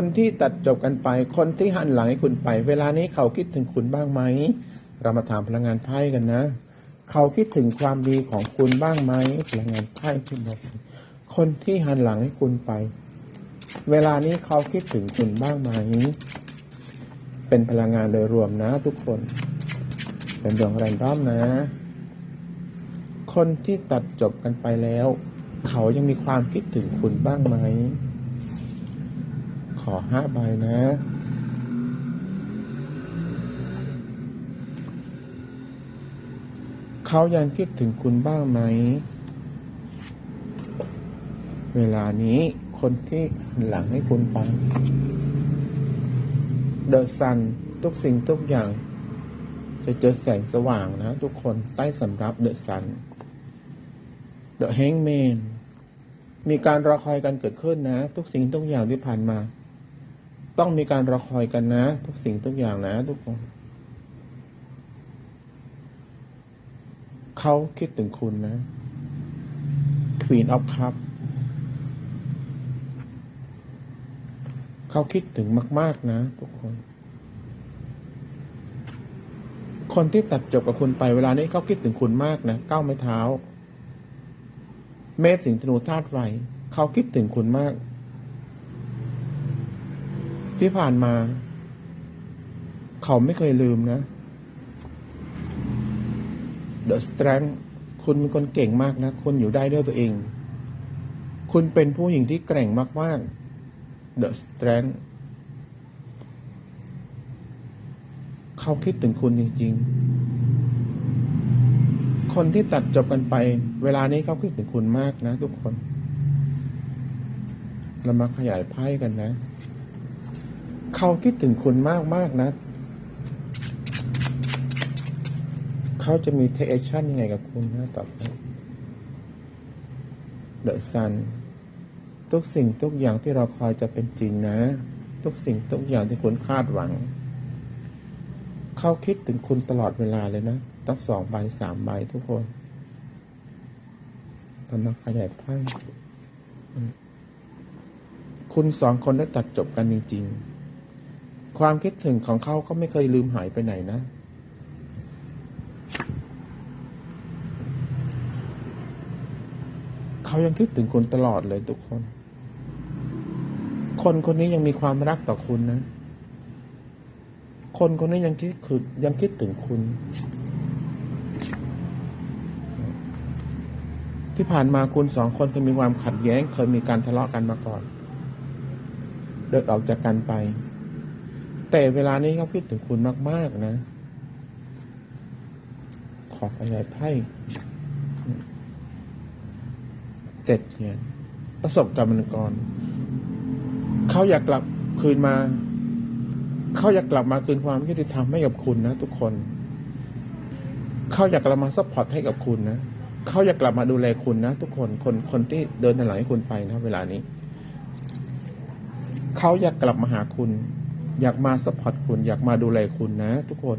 คนที่ตัดจบกันไป คนที่หันหลังให้คุณไป เวลานี้เขาคิดถึงคุณบ้างไหม เรามาถามพลังงานไพ่กันนะ เขาคิดถึงความดีของคุณบ้างไหมพลังงานไพ่คุณบอกคนที่หันหลังให้คุณไป เวลานี้เขาคิดถึงคุณบ้างไหม เป็นพลังงานโดยรวมนะทุกคน เป็นดวงแรนดอมนะ คนที่ตัดจบกันไปแล้ว เขายังมีความคิดถึงคุณบ้างไหม อห้าใบนะ เขายังคิดถึงคุณบ้างไหม เวลานี้คนที่หลังให้คุณไปเดอะซันทุกสิ่งทุกอย่าง จะเจอแสงสว่างนะ ทุกคนใต้สำรับเดอะซันเดอะแฮงแมนมีการรอคอยกันเกิดขึ้นนะ ทุกสิ่งทุกอย่างที่ผ่านมา ต้องมีการรอคอยกันนะ ทุกสิ่งทุกอย่างนะ ทุกคน เขาคิดถึงคุณนะ Queen of Cup เขาคิดถึงมาก ๆ นะ ทุกคน คนที่ตัดจบกับคุณไปเวลานี้เขาคิดถึงคุณมากนะก้าวไม้เท้า เมษสิงธนูธาตุไฟเขาคิดถึงคุณมาก ที่ผ่านมา เขาไม่เคยลืมนะ The Strength คุณเป็นคนเก่งมากนะ คุณอยู่ได้ด้วยตัวเอง คุณเป็นผู้หญิงที่แกร่งมากๆ The Strength เขาคิดถึงคุณจริง ๆ คนที่ตัดจบกันไป เวลานี้เขาคิดถึงคุณมากนะ ทุกคน เรามาขยายไพ่กันนะ เขาคิดถึงคุณมากมากนะ เขาจะมีเทคแอคชั่นยังไงกับคุณนะตอไปเดอะซันทุกสิ่งทุกอย่างที่เราคอยจะเป็นจริงนะ ทุกสิ่งทุกอย่างที่คุณคาดหวัง เขาคิดถึงคุณตลอดเวลาเลยนะตั้งสองใบสามใบทุกคนเรามาขยายไพ่อืมคุณสองคนได้ตัดจบกันจริงๆ ความคิดถึงของเขาก็ไม่เคยลืมหายไปไหนนะ เขายังคิดถึงคุณตลอดเลยทุกคน คนคนนี้ยังมีความรักต่อคุณนะ คนคนนี้ยังคิดคือยังคิดถึงคุณ ที่ผ่านมาคุณสองคนเคยมีความขัดแย้ง เคยมีการทะเลาะกันมาก่อน เดินออกจากกันไป แต่เวลานี้เขาคิดถึงคุณมาก ๆ นะ ขอขยายไพ่เจ็ดเหรียญประสบการณ์มันก่อนเขาอยากกลับคืนมา เขาอยากกลับมาคืนความยุติธรรมให้กับคุณนะทุกคน เขาอยากกลับมาซัพพอร์ตให้กับคุณนะ เขาอยากกลับมาดูแลคุณนะทุกคน คนคนที่เดินหลังให้คุณไปนะ เวลานี้ เขาอยากกลับมาหาคุณ อยากมาสปอร์ตคุณ อยากมาดูแลคุณนะ ทุกคน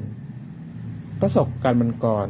ประสบการณ์มันก่อน